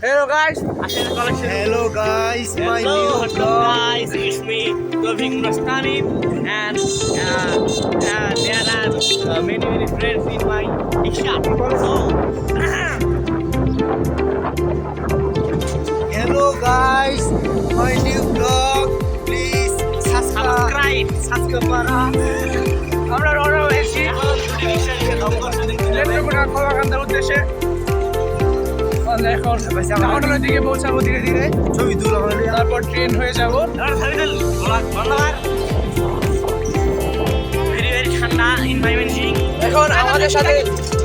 Hello guys, Asher collection. Hello guys, my Hello, new hello vlog. guys, it's me, Toving Rastani, and uh, uh, there are uh, many many friends in my shop. So, Hello guys, my new vlog. Please subscribe. subscribe, subscribe। আমরা রওনা হয়েছি কলাকান্দার উদ্দেশ্যে আমরা এখন জামাটোলার দিকে পৌঁছাবো ধীরে ধীরে। ছবি তুলো তারপর ট্রেন হয়ে যাব। ভেরি ভেরি ঠান্ডা এখন আমাদের সাথে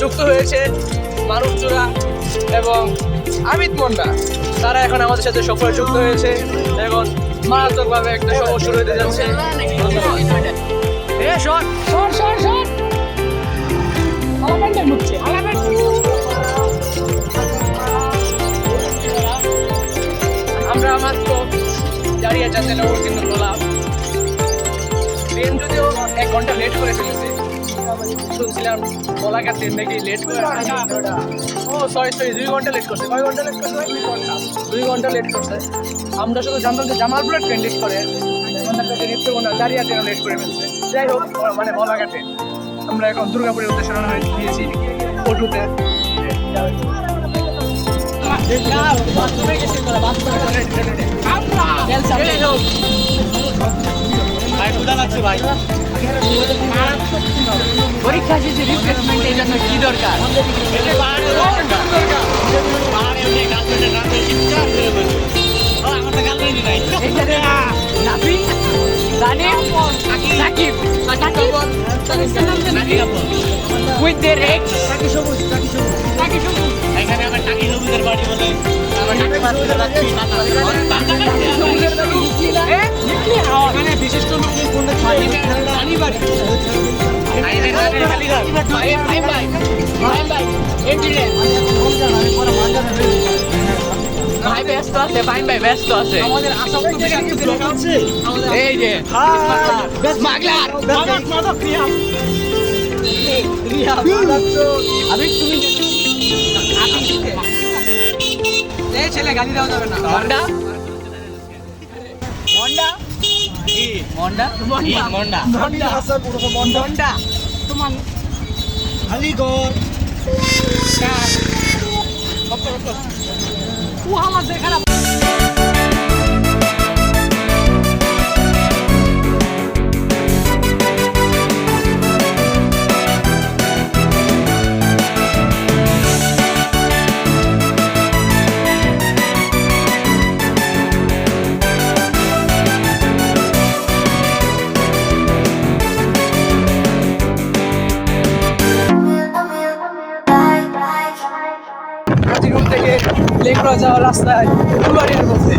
যুক্ত হয়েছে মানুষ চূড়া এবং আমিত মন্ডা তারা এখন আমাদের সাথে সফরে যুক্ত হয়েছে এখন মারাত্মকভাবে একটা সফর শুরু হতে যাচ্ছে। এ শট শট শট শট কিন্তু ট্রেন যদিও এক ঘণ্টা লেট করে ফেলেছে। শুনছিলাম কলাকার ট্রেন নাকি লেট করে ও সরি সরি দুই ঘণ্টা লেট করছে। কয় ঘণ্টা লেট করছে দুই ঘণ্টা। দুই ঘণ্টা লেট করছে। আমরা শুধু জানতাম যে জামালপুরের ট্রেন লেট করে। ট্রেন দাঁড়িয়ে ট্রেন লেট করে ফেলছে। যাই হোক মানে বলাকা ট্রেন আমরা এখন দুর্গাপুরের উদ্দেশ্যে রওনা হয়ে দিয়েছি অটোতে পরীক্ষা শেষে রিপ্লেসমেন্ট এই জন্য কি দরকার এখানে নাফি সানিম সাকিব সাকিব উইথ দের এক্স টাকি সবুজ টাকি সবুজ টাকি সবুজ এখানে আমার টাকি সবুজের বাড়ি বলে আমার টাকি মাছতে যাচ্ছি এখানে বিশিষ্ট লোকজন কোনটা খালি খালি বাড়ি ভাই ব্যস্ত আছে ফাইন ভাই ব্যস্ত আছে। আমাদের ব্লগ আছে এই যে স্মাগলার আমি তুমি এই ছেলে গালি দেওয়া যাবে না। মন্ডা? মন্ডা? মন্ডা? মন্ডা? মন্ডা? মন্ডা? তোমার আলিগড় ও আমার যাওয়ার রাস্তায় ফুলবাড়ির মধ্যে।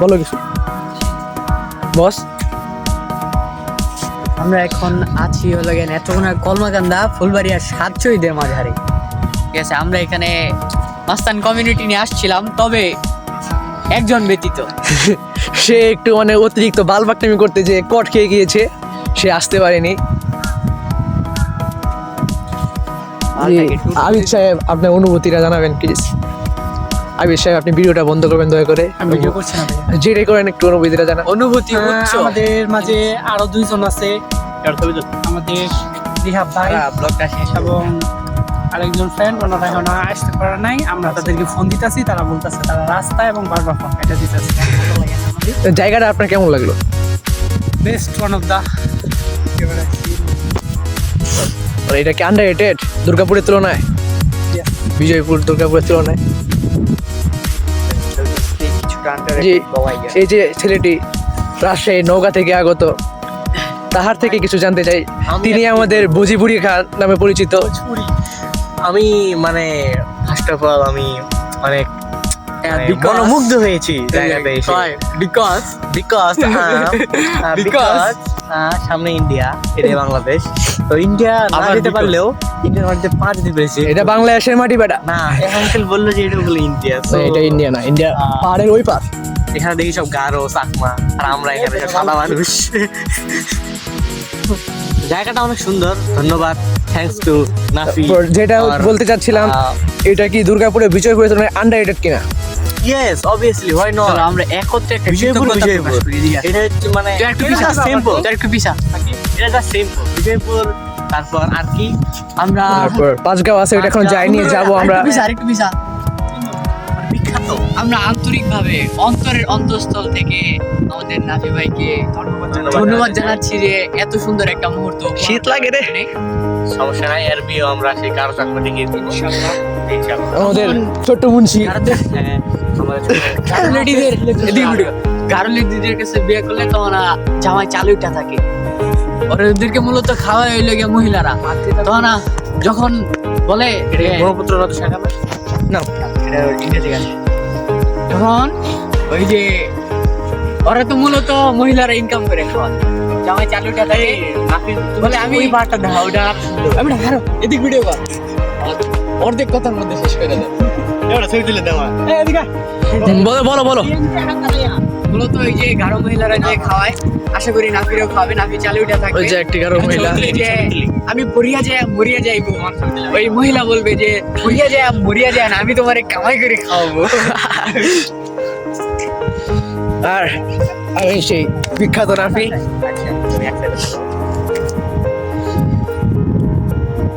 বলো কিছু। বস। আমরা এখন আছি হলো গিয়ে নেত্রকোনার কলমাকান্দা ফুলবাড়িয়া সাত শহীদের মাঝারে। ঠিক আছে আমরা এখানে মাস্তান কমিউনিটি নিয়ে আসছিলাম তবে একজন ব্যতীত। সে একটু মানে অতিরিক্ত বালবাকটামি করতে যে কট খেয়ে গিয়েছে সে আসতে পারেনি। আবিদ সাহেব আপনার অনুভূতিটা জানাবেন প্লিজ আবিদ সাহেব আপনি ভিডিওটা বন্ধ করবেন দয়া করে। আমি ভিডিও করছি না। যেটাই করেন একটু অনুভূতিটা জানা অনুভূতি আহ, উচ্চ। আমাদের মাঝে আরও দুইজন আছে। আমাদের রিহাব ভাই ব্লগটা শেষ এবং আরেকজন ফ্রেন্ড ওনারা এখন আসতে পারে নাই। আমরা তাদেরকে ফোন দিতেছি তারা বলতেছে তারা রাস্তা এবং বারবার ফোন কেটে দিতেছে। জায়গাটা আপনার কেমন লাগল? বেস্ট ওয়ান অফ দা আর এটা কি আন্ডার রেটেড দুর্গাপুরের তুলনায়? বিজয়পুর দুর্গাপুরের তুলনায়? জি এই যে ছেলেটি রাজশাহী নৌকা থেকে আগত তাহার থেকে কিছু জানতে চাই। তিনি আমাদের বুঝিপুরি খান নামে পরিচিত। আমি মানে ফার্স্ট অফ অল আমি অনেক মুগ্ধ because- মনোমুগ্ধ হয়েছি জায়গাতে বিকজ বিকজ বিকজ সামনে ইন্ডিয়া এটাই বাংলাদেশ। তো ইন্ডিয়া না যেতে পারলেও ইন্ডিয়ার মাটিতে পা দিতে পেরেছি এটা বাংলাদেশের মাটি বেটা। না আঙ্কেল বলল যে এটা বলে ইন্ডিয়া এটা ইন্ডিয়া না ইন্ডিয়া পাহাড়ের ওই পার। এখানে দেখি সব গারো চাকমা আর আমরা এখানে সাদা মানুষ। জায়গাটা অনেক সুন্দর ধন্যবাদ থ্যাঙ্কস টু নাফি যেটা বলতে চাচ্ছিলাম এটা কি দুর্গাপুরে বিজয়পুরের তুলনায় আন্ডার রেটেড কিনা? ইয়েস অবভিয়াসলি হোয়াই নট আমরা একত্রে একটা বিজয়পুর বিজয়পুর। এটা হচ্ছে মানে একটু পিছা just একটু পিছা এটা জাস্ট সিম্পল বিজয়পুর তারপর আর কি? আমরা পাঁচগাঁও আছে এটা এখন যাইনি যাব আমরা। আরেকটু পিছা বিখ্যাত। আমরা আন্তরিকভাবে অন্তরের অন্তঃস্থল থেকে আমাদের নাফি ভাইকে ধন্যবাদ জানাচ্ছি যে এত সুন্দর একটা মুহূর্ত শীত লাগে রে। সমস্যা নাই বিয়ে আমরা সেই কারও থেকে ইনশাআল্লাহ ইনশাআল্লাহ। আমাদের ছোট্ট মুন্সি। হ্যাঁ ছোট- গারো লেডিদের গারো লেডিদের কাছে বিয়ে করলে তো জামাই চালুটা থাকে। ওদেরকে মূলত খাওয়া মহিলারা। তখন যখন বলে ব্রহ্মপুত্র নদ শাখা না? না। ইংরেজি গান। তখন ওই যে ওরা তো মূলত মহিলারা ইনকাম করে খাওয়া জামাই চালুটা থাকে। বলে আমি ওই পার্টটা দেখাও ওটা আমি না এদিক ভিডিও কর। অর্ধেক কথার মধ্যে শেষ করে দেয় এবার ছবি তুলে দেওয়া। বলো বলো বলো। মূলত ওই যে গারো মহিলারা যে খাওয়ায় আশা করি নাফিরেও খাবে নাফি চালে উঠে থাকবে। ওই যে একটি কারও মহিলা। আমি পড়িয়া যাই মরিয়া যাইবো ওই মহিলা বলবে যে পড়িয়া যায় মরিয়া যায় না আমি তোমারে কামাই করে খাওয়াবো। আর আমি সেই বিখ্যাত নাফি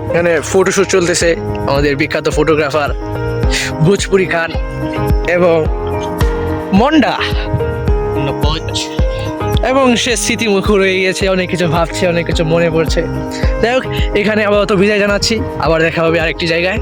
এখানে ফটোশুট চলতেছে। আমাদের বিখ্যাত ফটোগ্রাফার ভোজপুরি খান এবং মন্ডা। এবং সে স্মৃতি মুখর হয়ে গিয়েছে, অনেক কিছু ভাবছে, অনেক কিছু মনে পড়ছে। যাই হোক, এখানে আপাতত বিদায় জানাচ্ছি, আবার দেখা হবে আরেকটি জায়গায়।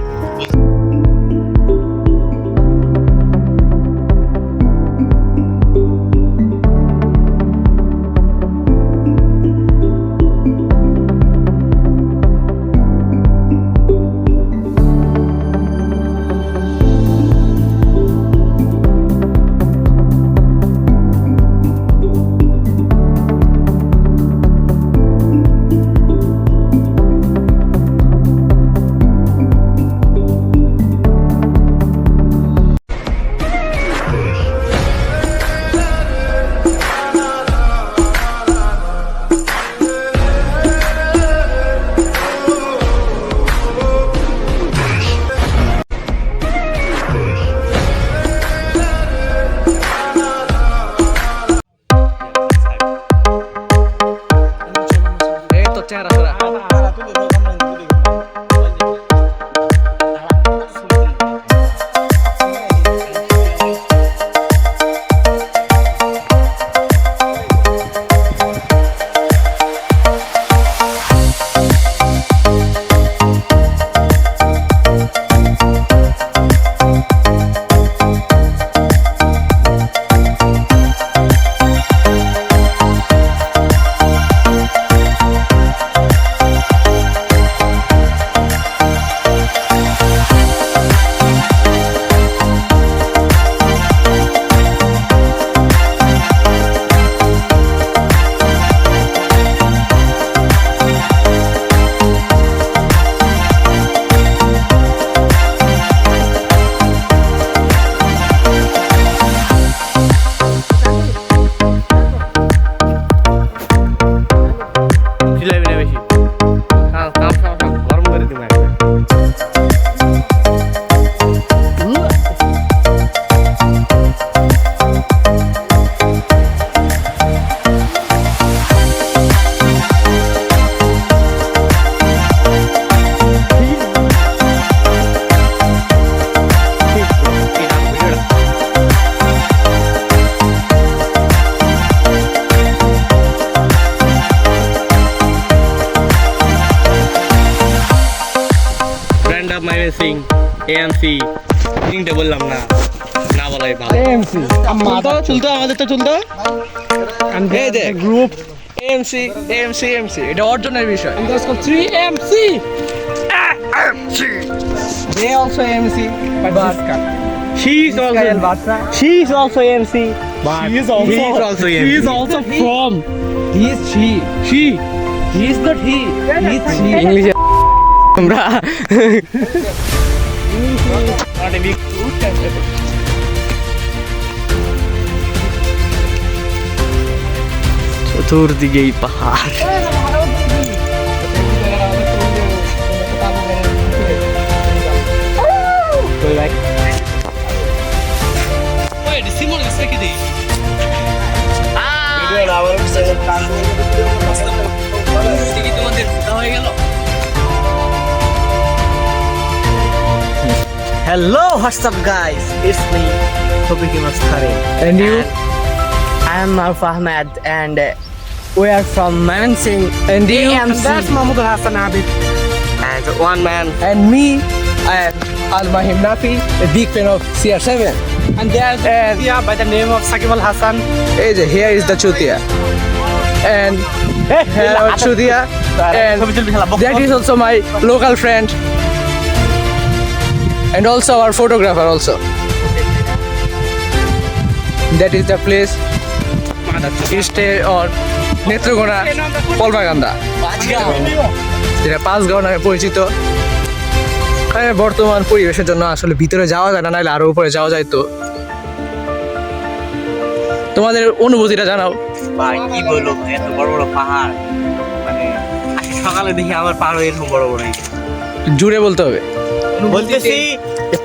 And Hey there's there. group. AMC AMC AMC এটা অর্জনের বিষয় And there's called 3MC. They also AMC, but, this guy. She is also she is also EMC. But He is also- He is also he is also from. He is she. She. He is not he. He is she. ইংলিশে আমরা চতুর্দিকেই পাহাড় হয়ে what's up, guys? It's me, Topik Mastari. And you? I am Maruf Ahmed and uh, We are from Mansing and and that's Mahmoud Hassan Abid and one man. And me I am Al-Mahim Nafi a big fan of CR7 and there's and Chutia by the name of Sakibul Al Hassan. Here is the Chutia. And hello Chutia. And that is also my local friend. And also our photographer also. That is the place. Stay or Netrokona Kalmakanda যেটা পাঁচগাঁও নামে পরিচিত। বর্তমান পরিবেশের জন্য আসলে ভিতরে যাওয়া যায় না নাহলে আরও উপরে যাওয়া যায় তো। তোমাদের অনুভূতিটা জানাও। ভাই কি বলব এত বড় বড় পাহাড়। মানে সকালে দেখি আমার পাহাড় এরকম বড় বড়। জুড়ে বলতে হবে। বলতেছি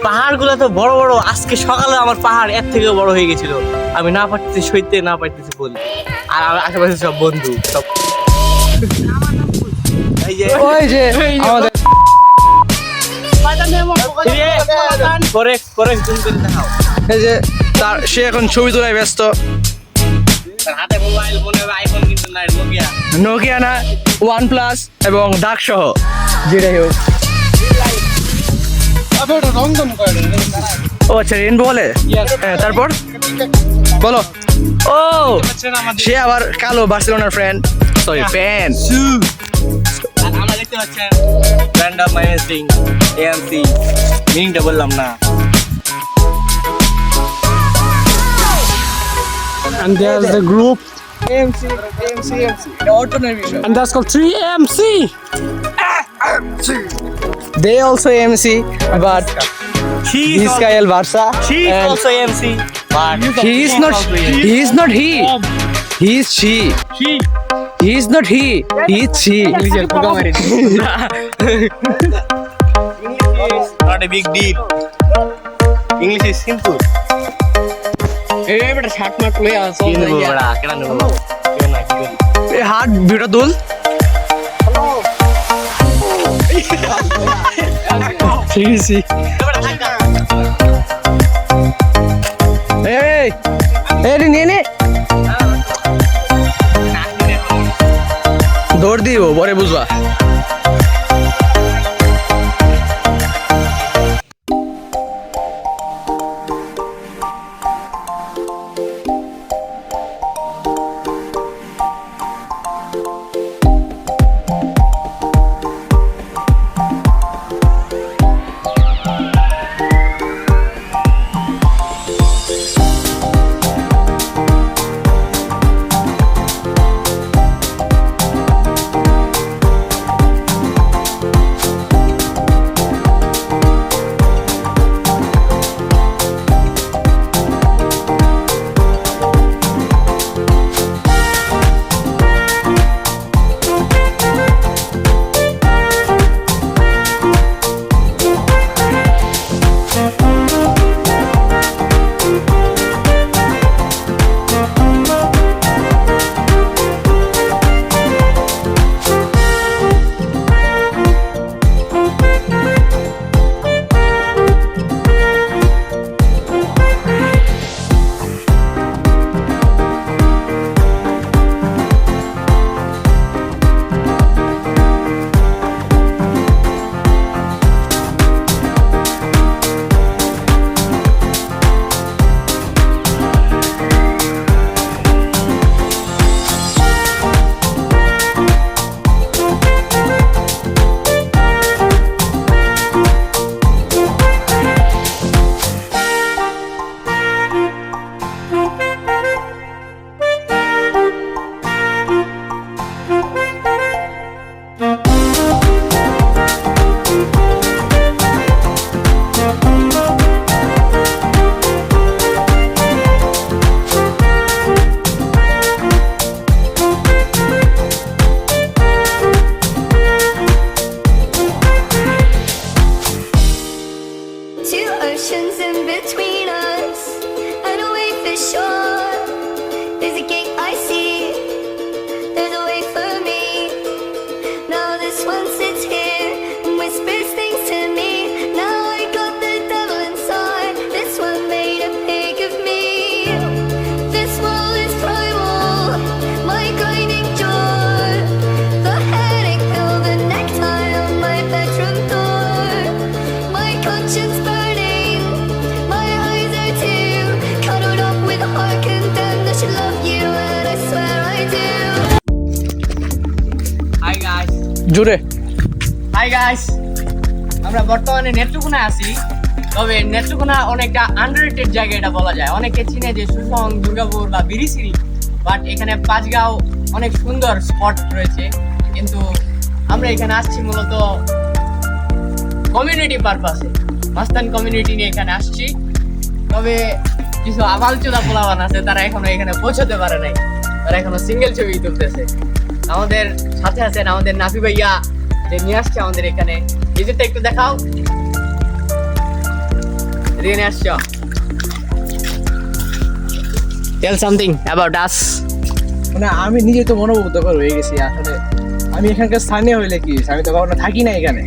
পাহাড়গুলো তো বড় বড় আজকে সকালে আমার পাহাড় এর থেকেও বড় হয়ে গেছিল। আমি না পারতেছি সইতে না পারতেছি বলতে। আর আমার আশেপাশে সব বন্ধু সব যে ওই যে আমাদের করে করে জুম করে দেখাও। এই যে তার সে এখন ছবি তোলায় ব্যস্ত। তার হাতে মোবাইল মনে হবে আইফোন কিন্তু নাই নোকিয়া না ওয়ান প্লাস এবং ডাক সহ যেটাই হোক। ও আচ্ছা রেনবো বলে? হ্যাঁ তারপর? বলো। ও সে আবার কালো বার্সেলোনার ফ্রেন্ড সরি ফ্যান আমরা দেখতে পাচ্ছেন brand of my sing AMC মিনিংটা বললাম না। And there's the group. MC MC MC অর্জনের বিষয়। And that's called 3MC. They also MC but She this guy El Barca She is also MC, but he is not he is not he he is she He. he is not he he is she not a big deal. English is simple. এই বেটা shirt mart লই আসো কি নেব বড়া কেন নেব কেন না কি? এই হাত ভিডিও ঠিক আছে এই নিয়ে নে। দৌড় দিব পরে বুঝবা। নেত্রকোনা অনেকটা আন্ডাররেটেড জায়গা এটা বলা যায়। অনেকে চিনে যে সুসং, দুর্গাপুর বা বিরিসিরি বাট এখানে পাঁচগাঁও অনেক সুন্দর স্পট রয়েছে। কিন্তু আমরা এখানে আসছি মূলত কমিউনিটি পারপাসে মাস্তান কমিউনিটি নিয়ে এখানে আসছি। তবে কিছু আবাল চোদা পোলাবান আছে, তারা এখনও এখানে পৌঁছতে পারে নাই। তারা এখনও সিঙ্গেল ছবি তুলতেছে। আমাদের সাথে আছেন আমাদের নাফি ভাইয়া, যে নিয়ে আসছে আমাদের এখানে। নিজেরটা একটু দেখাও। এদিকে নিয়ে আসছো। টেল সামথিং অ্যাবাউট আস মানে আমি নিজে তো মনোমুগ্ধকর হয়ে গেছি আসলে আমি এখানকার স্থানীয় হইলে কি? আমি তো কখনো থাকি না এখানে।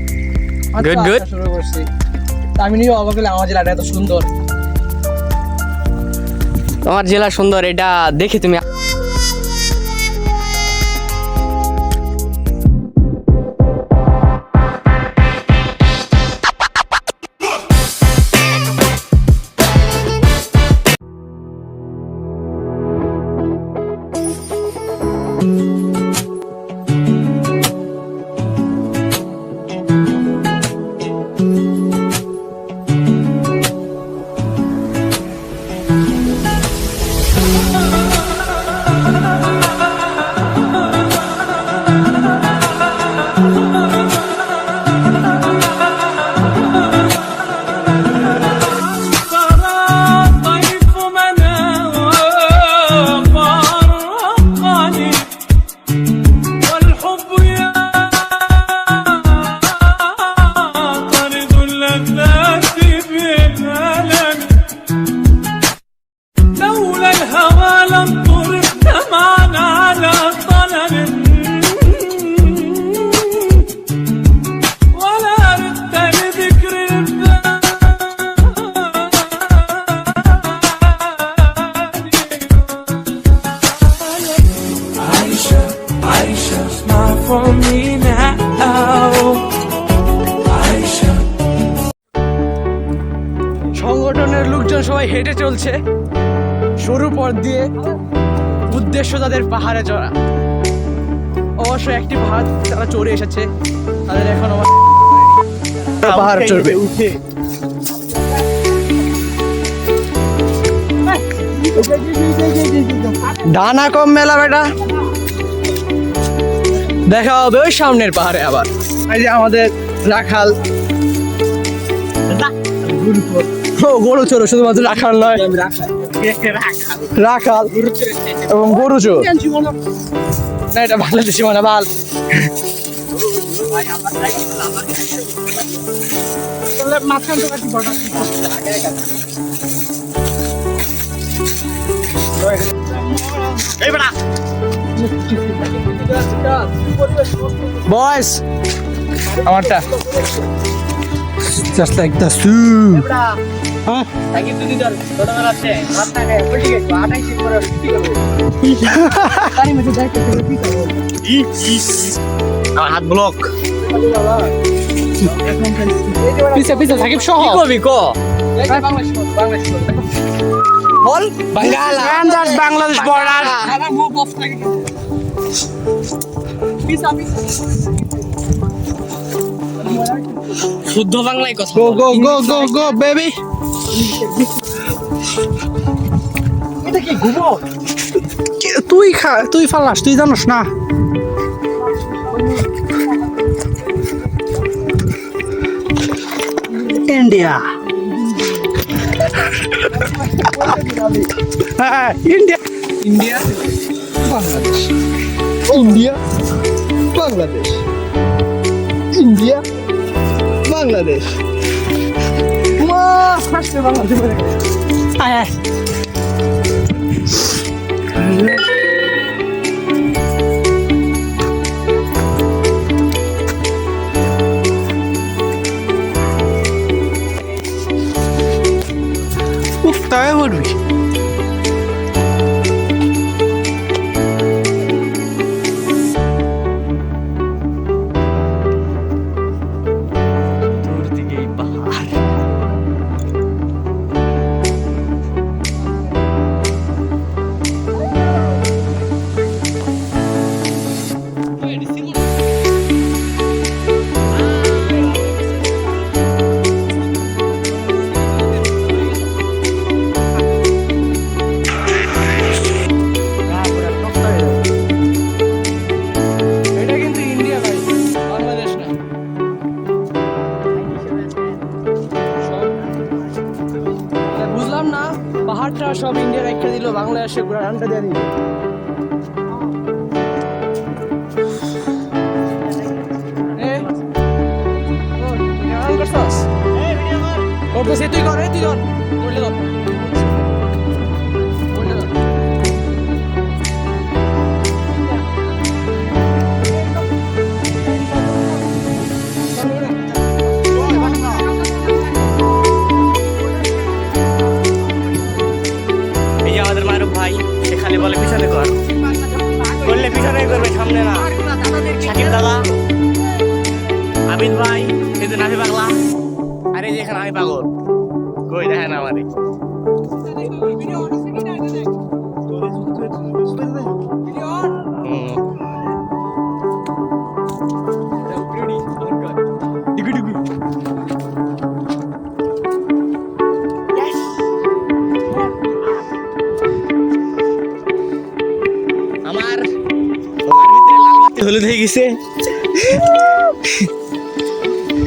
Good Good, good. আসা শুরু করছি। তা আমি নিজে অবাক হলে আমার জেলাটা এত সুন্দর। তোমার জেলা সুন্দর এটা দেখে তুমি পাহাড়ে চড়া অবশ্য একটি পাহাড় তারা চড়ে এসেছে। তাদের এখন পাহাড় চড়বে। উঠে ডানা কম মেলা বেটা। দেখা হবে ওই সামনের পাহাড়ে আবার। এই যে আমাদের রাখাল। ও গরু চোর শুধুমাত্র রাখাল নয়। রাখাল। এবং গরু চোর। না এটা বাংলাদেশি মানে বাল। বয়স আমারটা। গেছো আঠাইশে করে আমার হাত ব্লক পিছে পিছে সাকিব সহ। কি করবি ক? বল বাঙ্গালা বাংলাদেশ। বর্ডার শুদ্ধ বাংলায় কথা গো গো গো গো গো বেবি তুই খা তুই ফালাস তুই জানোস না? ইন্ডিয়া। হ্যাঁ India. India? Bangladesh. India Bangladesh. India Bangladesh. মা আয় আয়।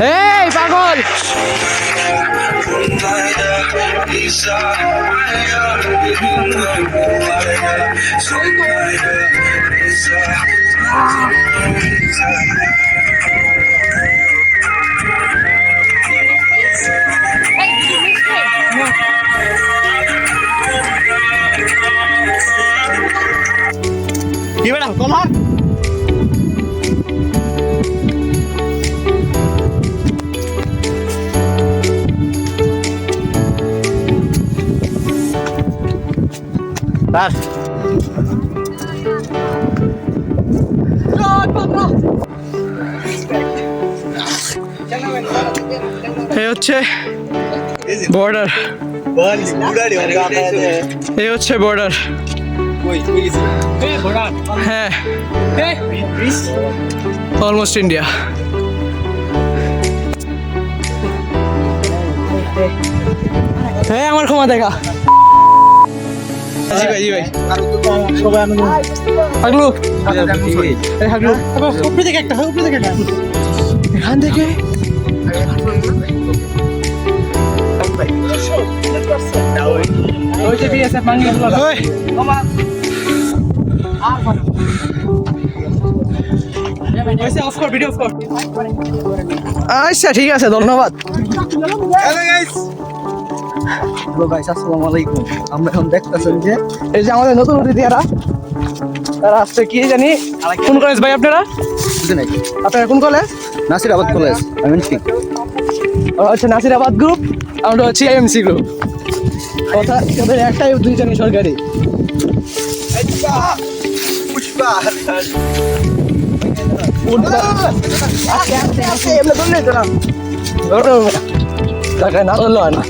এই পাগল! কি ম্যাডাম কমা? স্যার এই হচ্ছে বর্ডার এই হচ্ছে বর্ডার হ্যাঁ। অলমোস্ট ইন্ডিয়া হ্যাঁ আমার ক্ষমা দেখা। জি ভাই জি ভাই। হাগলু। এই হাগলু। উপরে থেকে একটা উপরে থেকে একটা। এখান থেকে। ওই যে বিএসএফ মাঙ্গি ওই। আচ্ছা ঠিক আছে ধন্যবাদ। হ্যালো গাইস আসসালামু আলাইকুম আমরা এখন দেখতেছেন যে এই যে আমাদের নতুন অতিথিরা তারা আসছে কি জানি? কোন কলেজ ভাই আপনারা? বুঝে নাই। আপনারা কোন কলেজ নাসিরাবাদ কলেজ আমিন ঠিক হচ্ছে নাসিরাবাদ গ্রুপ আমরা হচ্ছে এমসি গ্রুপ কথা ওদের একটাই দুইজনই সরকারি। আস্তে আস্তে আস্তে এমনি ধরলে তো না। টাকা না ধরলো না।